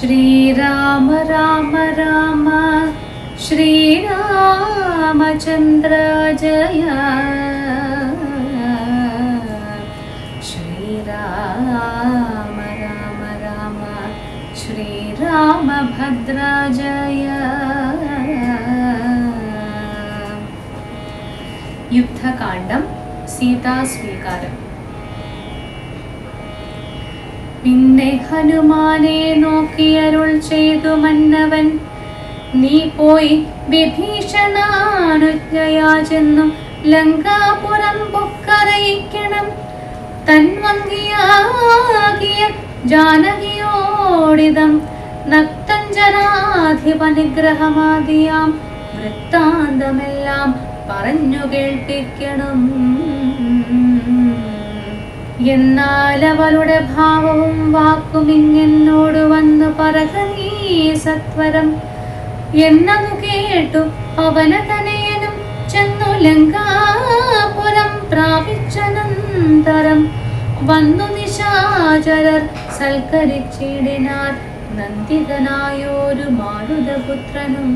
श्रीराम राम राम। श्रीरामचन्द्र जय। श्रीराम राम राम। श्रीरामभद्र जय। युद्धकाण्डं सीतास्वीकारम् പിന്നെ ഹനുമാനെ നോക്കി അരുൾ ചെയ്തു മന്നവൻ. നീ പോയി വിഭീഷണാനുജ്ഞയാചെന്നു ലങ്കാപുരം പൊക്കറിയിക്കണം. തൻവങ്കിയാകിയ ജാനകിയോടിതം നക്തഞ്ജനാധിപനിഗ്രഹമാദിയാം. വൃത്താന്തമെല്ലാം പറഞ്ഞു കേൾപ്പിക്കണം. എന്നാൽ അവളുടെ ഭാവവും വാക്കും ഇങ്ങെന്നോട് വന്ന് പറക നീ സത്വരം. എന്നതു കേട്ടു അവന തനയനും ചെന്നു ലങ്കാപുരം പ്രാപിച്ചനന്തരം. വന്നു നിശാചരർ സൽക്കരിച്ചിടിനാർ നന്ദിതനായോരു മാരുതപുത്രനും.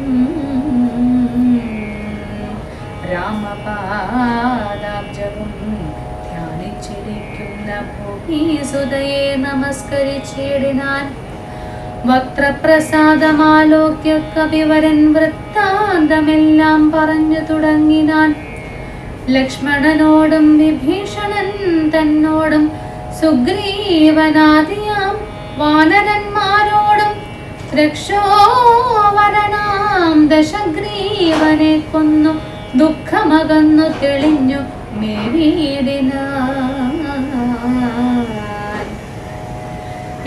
രാമപാദാബ്ജവും വക്രപ്രസാദമാലോക്യ കവിവരൻ വൃത്താന്തമെല്ലാം പറഞ്ഞു തുടങ്ങിനാൻ. ലക്ഷ്മണനോടും വിഭീഷണൻ തന്നോടും സുഗ്രീവനാദിയാം. വാനരന്മാരോടും രക്ഷോവരനാം. ദശഗ്രീവനെ കൊന്നു ദുഃഖമകന്നു തെളിഞ്ഞു മേവീടിനാൻ.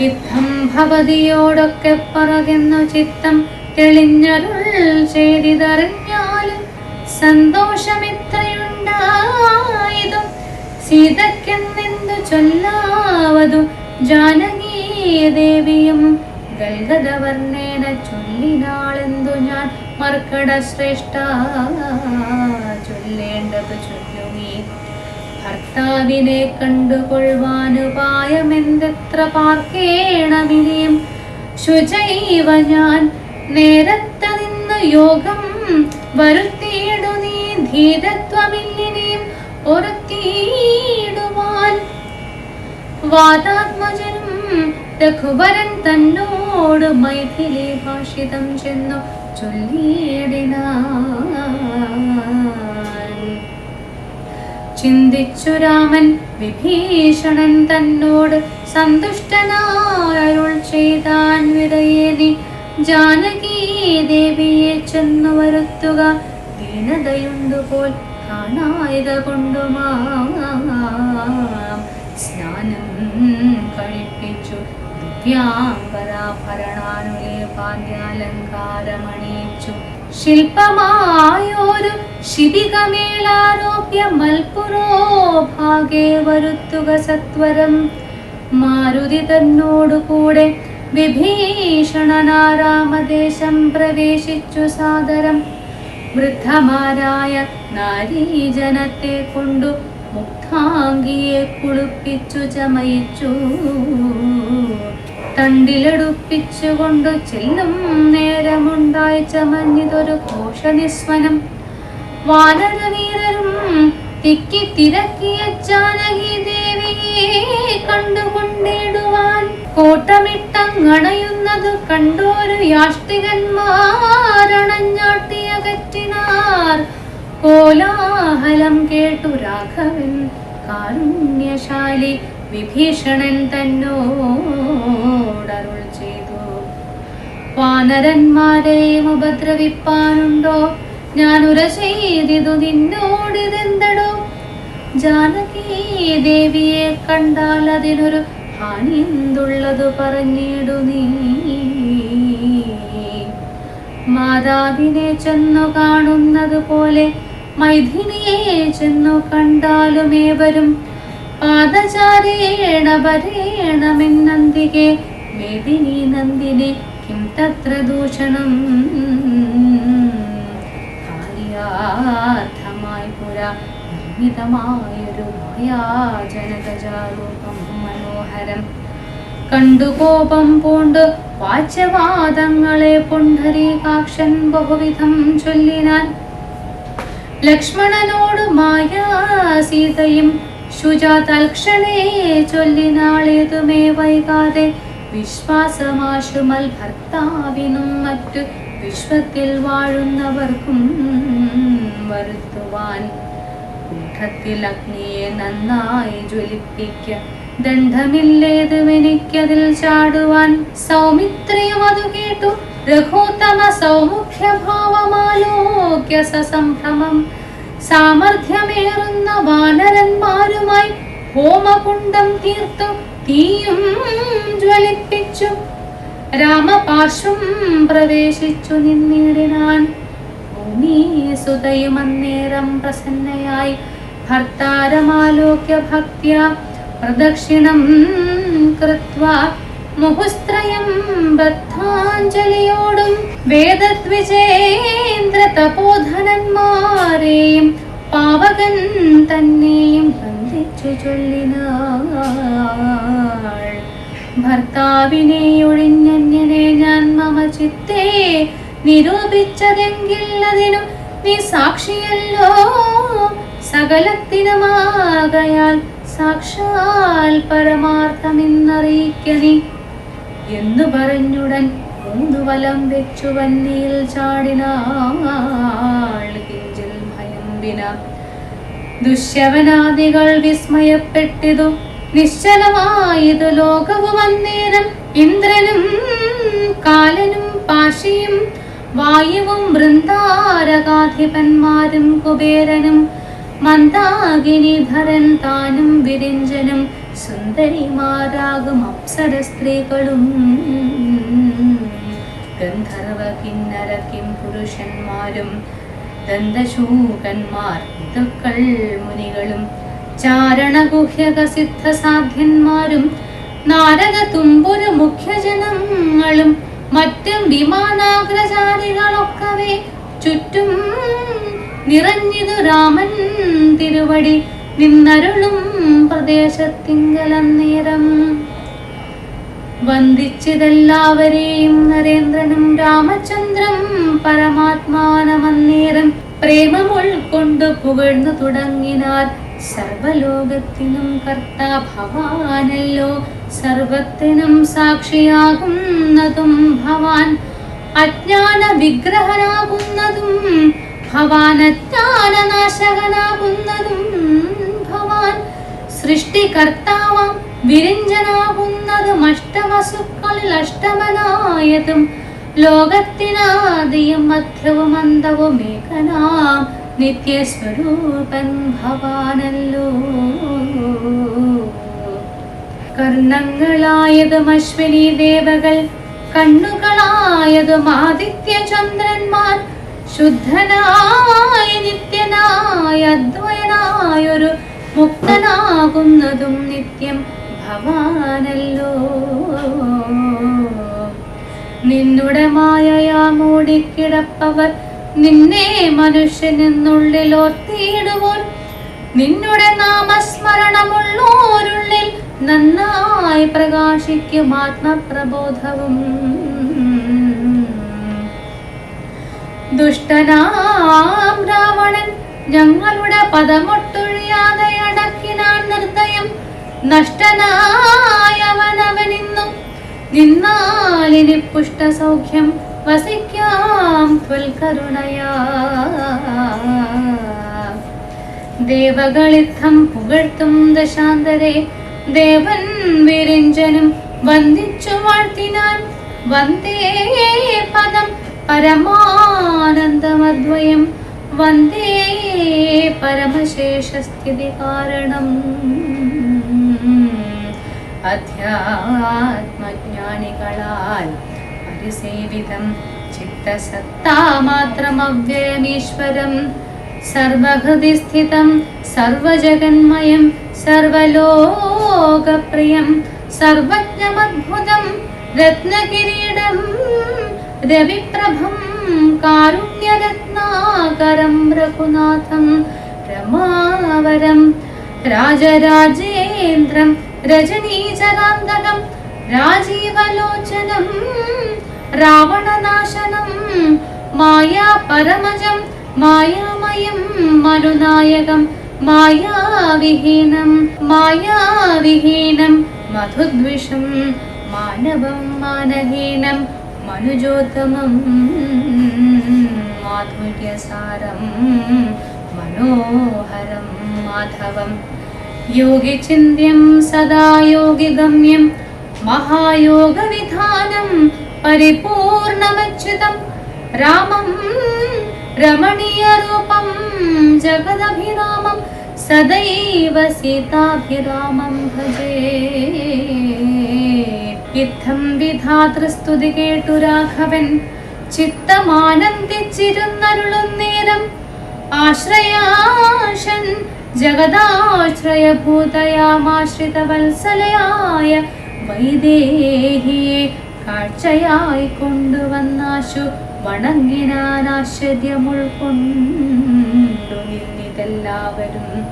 യുദ്ധം ഭവതിയോടൊക്കെ പറകുന്നു ചിത്തം തെളിഞ്ഞരുൾ ചെയ്തിതറിഞ്ഞാലും സന്തോഷമിത്രയുണ്ടായതും സീതക്കെന്നെന്തു ചൊല്ലാവതും ജാനകീ ദേവിയും ഗൽഗതവർണേന ചൊല്ലിനാളെന്തു ഞാൻ മർക്കട ശ്രേഷ്ഠ ചൊല്ലേണ്ടത് ചൊല്ലുമീ ഭർത്താവിനെ കണ്ടുകൊള്ളുവാനുപായമെന്തെത്ര പാർക്കേണമിനിയും. ശുചൈവ ഞാൻ നേരത്തെ നിന്ന് യോഗം വരുത്തിയിടു നീ ധീരത്വമില്ലിനിയും ഉറത്തിയിടുവാൻ വാതാത്മജനും രഘുവരൻ തന്നോട് മൈഥിലി ഭാഷിതം ചെന്നു ചൊല്ലിയിടിനാൻ ചിന്തിച്ചു രാമൻ വിഭീഷണൻ തന്നോട് സന്തുഷ്ടനായരുൾ ചെയ്താൻ വിടയേനി. ജാനകീ ദേവിയെ ചെന്നു വരുത്തുക. ദീനതയുണ്ടുപോൽ കാണായക കൊണ്ടുമാം സ്നാനം കഴിപ്പിച്ചു. ദിവ്യാംബരാഭരണാനുലേ പാദ്യാലങ്കാരമണിയിച്ചു ശില്പമായൊരു ശിബികമേളാരോപ്യ മൽപുരോ ഭാഗേ വരുത്തുക സത്വരം. മാരുതി തന്നോടുകൂടെ വിഭീഷണനാരാമദേശം പ്രവേശിച്ചു സാദരം. വൃദ്ധമാരായ നാരീജനത്തെ കൊണ്ടു മുക്താംഗിയെ കുളിപ്പിച്ചു ചമയിച്ചു. തണ്ടിലെടുപ്പിച്ചുകൊണ്ടു ചെല്ലും നേരമുണ്ടായി ചമഞ്ഞിതൊരു ഘോഷനിസ്വനം. വാനരവീരരും തിക്കി തിരക്കിയ ജാനകി ദേവിയെ കണ്ടുകൊണ്ടിടുവാൻ കോട്ടമിട്ടങ്ങണയുന്നത് കണ്ടോരു യാഷ്ടികന്മാരണഞ്ഞാട്ടിയകറ്റിനാർ. കോലാഹലം കേട്ടു രാഘവൻ കാരുണ്യശാലി വിഭീഷണൻ തന്നോടരുൾ ചെയ്തു. വാനരന്മാരെയും ഉപദ്രവിപ്പാനുണ്ടോ ഞാൻ ഉര ചെയ്തിതു നിന്നോടിതെന്തടോ? ജാനകി ദേവിയെ കണ്ടാൽ അതിനൊരു ഹാനിന്തുള്ളതു പറഞ്ഞിടു നീ. മാതാവിനെ ചെന്നു കാണുന്നത് പോലെ മൈഥിനിയെ ചെന്നു കണ്ടാലുമേവരും പാദചാരേണ വരേണമെന്നന്തികെ മേദിനി നന്ദിനെ കിം തത്ര ദൂഷണം. കാര്യാർത്ഥമായി പുര നിർമ്മിതമായൊരു മായാജനകജാരൂപം മനോഹരം. കണ്ടു കോപം പൂണ്ട് വാച്യവാദങ്ങളെ പുണ്ഡരീകാക്ഷൻ ബഹുവിധം ചൊല്ലിനാൻ ലക്ഷ്മണനോട് മായ സീതയും ശുചാതൽക്ഷണേ ചൊല്ലിനാളേതുമേ വൈകാതെ വിശ്വാസമാശുമൽ ഭർത്താവിനും മറ്റു വിശ്വത്തിൽ വാഴുന്നവർക്കും വരുത്തുവാൻ. കുണ്ഠത്തിൽ അഗ്നിയെ നന്നായി ജ്വലിപ്പിക്ക. ദണ്ഡമില്ലേതുമെനിക്കതിൽ ചാടുവാൻ. സൗമിത്രിയും അതു കേട്ടു. രഘോത്തമ സൗമുഖ്യ ഭാവമാലോക്യ സസംഭ്രമം. സാമർഥ്യമേറുന്ന വാനരന്മാരുമായി ഹോമകുണ്ടം തീർത്തു. തീയും ജ്വലിപ്പിച്ചു. രാമപാർശ്വം പ്രവേശിച്ചു നിന്നിടിനാൻ അന്നേരം പ്രസന്നയായി. ഭർത്താരമാലോക്യ ഭക്തിയ പ്രദക്ഷിണം കൃത്വാ മുഹുസ്ത്രയം ബദ്ധാഞ്ജലിയോടും വേദദ്വിജേന്ദ്ര തപോധനന്മാരെയും പാവകൻ തന്നെയും വന്ദിച്ചു ചൊല്ലിനാൾ. ഭർത്താവിനെ ഒഴിഞ്ഞെ ഞാൻ മമ ചിത്തേ നിരൂപിച്ചതെങ്കിൽ അതിനും നീ സാക്ഷിയല്ലോ. സകലത്തിനുമാകയാൽ സാക്ഷാൽ പരമാർത്ഥമെന്നറിയിക്കനി എന്നു പറഞ്ഞുടൻ ഊന്നുവലം വലം വെച്ചു വന്നിയിൽ ചാടിനാൾ ദുഷ്യവനാദികൾ വിസ്മയപ്പെട്ടിതു നിശ്ചലമായതു ലോകവും അന്നേരം ഇന്ദ്രനും കാലനും പാശിയും വായുവും വൃന്ദാരകാധിപന്മാരും കുബേരനും മന്ദാകിനിധരൻ താനും വിരഞ്ജനും സുന്ദരിമാരാകും അപ്സര സ്ത്രീകളും. ഗന്ധർവ കിന്നര കിം പുരുഷന്മാരും ദന്തശൂകന്മാർ ഋതുക്കൾ മുനികളും ചാരണഗുഹ്യക സിദ്ധസാധ്യന്മാരും നാരദ തുമ്പുരു മുഖ്യജനങ്ങളും മറ്റും വിമാനാഗ്രചാരികളൊക്കവേ. ചുറ്റും നിറഞ്ഞിതു രാമൻ തിരുവടി നിന്നരുളും പ്രദേശത്തിങ്കലന്നേരം വന്ദിച്ചതെല്ലാവരെയും നരേന്ദ്രനും രാമചന്ദ്രം പരമാത്മാനമന്നേരം പ്രേമം ഉൾക്കൊണ്ടു പുകഴ്ന്നു തുടങ്ങിനാർ സർവലോകത്തിനും കർത്ത ഭവാനല്ലോ. സർവത്തിനും സാക്ഷിയാകുന്നതും ഭവാൻ. അജ്ഞാന വിഗ്രഹനാകുന്നതും ഭവാൻ. അജ്ഞാനനാശകനാകുന്നതും ഭവാൻ. സൃഷ്ടികർത്താവാം വിരഞ്ജനാകുന്നതും അഷ്ടവസുക്കളിൽ അഷ്ടമനായതും. ലോകത്തിനാദിയും മധ്യവും അന്തവും ഏകനാം. നിത്യസ്വരൂപൻ ഭവാനല്ലോ കർണങ്ങളായതും അശ്വിനി ദേവകൾ കണ്ണുകളായതും ആദിത്യ ചന്ദ്രന്മാർ ശുദ്ധനായ നിത്യനായ അദ്വയനായൊരു മുക്തനാകുന്നതും നിത്യം ഭവാനല്ലോ. നിന്നുടെ മായയാ മൂടിക്കിടപ്പവർ നിന്നെ മനുഷ്യനെന്നുള്ളിൽ ഓർത്തിയിടുവോൻ. നിന്നുടെ നാമസ്മരണമുള്ളോരുള്ളിൽ നന്നായി പ്രകാശിക്കും ആത്മപ്രബോധവും. ദുഷ്ടനാം രാവണൻ ഞങ്ങളുടെ പദമൊട്ടൊഴിയാതെ അടക്കിനാൻ നിർദ്ദയം. നഷ്ടനായവനവനിന്നും നിന്നാലിനി പുഷ്ടസൗഖ്യം വസിക്കാം ത്വൽകരുണയാ. ദേവകളിത്തം പുകഴ്ത്തും ദശാന്തരെ ദേവൻ വിരിഞ്ചനും വന്ദിച്ചു വാഴ്ത്തിനാൻ. വന്ദേ പദം പരമാനന്ദമദ്വയം വന്ദേ പരമശേഷസ്ഥിതി കാരണം. അധ്യാത്മജ്ഞാനികളാൽ പരിസേവിതം. ചിത്തസത്താമാത്രമവ്യയമീശ്വരം സർവഹൃതി സ്ഥിതം സർവജഗന്മയം സർവലോകപ്രിയം. സർവജ്ഞമദ്ഭുതം രത്നകിരീടം രവിപ്രഭം കാരുണ്യരത്നാകരം രഘുനാഥം രമാവരം രാജരാജേന്ദ്രം രജനീചരാന്തകം രാജീവലോചനം രാവണനാശനം മായാ പരമജം മായാമയം മരുനായകം മായാവിഹീനം മായാവിഹീനം മധുദ്വിഷം മാനവം മാനഹീനം മനുജോത്തമം മാധുര്യസാരം മനോഹരം മാധവം. യോഗിചിന്യം സദാ യോഗിഗമ്യം മഹായോഗവിധാനം പരിപൂർണമച്യുതം. രാമം രമണീയരൂപം ജഗദഭിരാമം സദൈവ സീതാഭിരാമം ഭജേ. യുദ്ധം വിധാതൃസ്തുതി കേട്ടു രാഘവൻ. ചിത്തമാനന്ദിച്ചിരുന്നരുളുന്നേരം ആശ്രയാശൻ ജഗദാശ്രയഭൂതയാമാശ്രിതവത്സലയായ വൈദേഹിയെ കാഴ്ചയായി കൊണ്ടുവന്നാശു വണങ്ങിനാൻ വണങ്ങിനാനാശ്ചര്യമുൾക്കൊണ്ടു നിന്നിതെല്ലാവരും.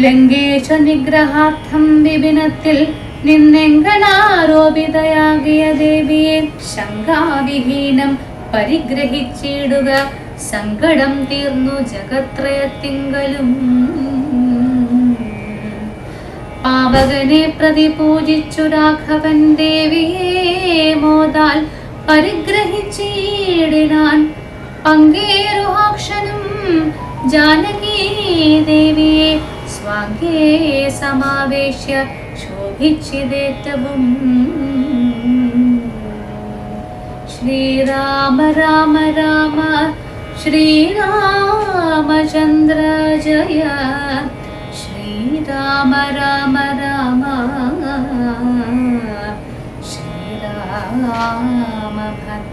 ലങ്കേശ നിഗ്രഹാർത്ഥം വിപിനത്തിൽ നിന്നെങ്കനാരോപിതയാകിയ ദേവിയെ ശങ്കാവിഹീനം പരിഗ്രഹിച്ചിടുക. സങ്കടം തീർന്നു ജഗത്രയത്തിങ്കലും. പാവകനെ പ്രതി പൂജിച്ചു രാഘവൻ ദേവിയെ മോദാൽ പരിഗ്രഹിച്ചിടിനാൻ പങ്കേരുഹാക്ഷനും ജാനകീ ദേവിയെ സ്വാംഗേ സമാവേശ്യ ശോഭിച്ചിതേറ്റവും ശ്രീരാമ രാമ രാമ ശ്രീരാമചന്ദ്ര ജയ राम राम राम श्रीराम भज